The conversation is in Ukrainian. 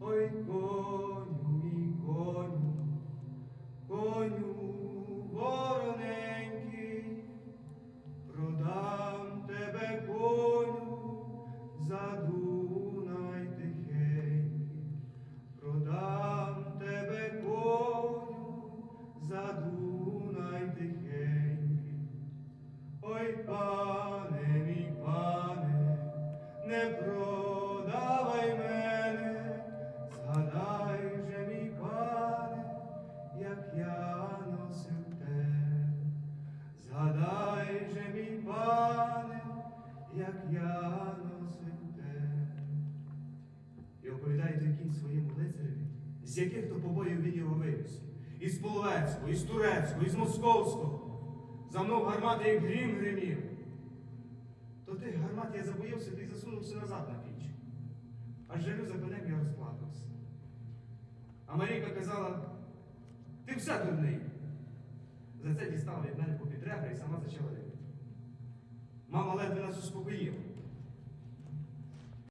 Ой, коню, мій коню, коню вороненький, продам тебе коню за Дунай тихенький, продам тебе коню за Дунай тихенький. Ой, пане, мій пане, не продавай мене, те. Згадай же, мій пане, як я носив те. І оповідає кінь своєму лицареві, з яких то побоїв він його вивіз. Із Половецького, із Турецького, із Московського. За мною гармати, як грім гримів. То тих гармат я забоївся й засунувся назад на піч. Аж жалю за конем я розплакався. А Марійка казала, ти все дурний. За це дістала від мене попід ребра і сама почала рити. Мама ледве нас успокоїла.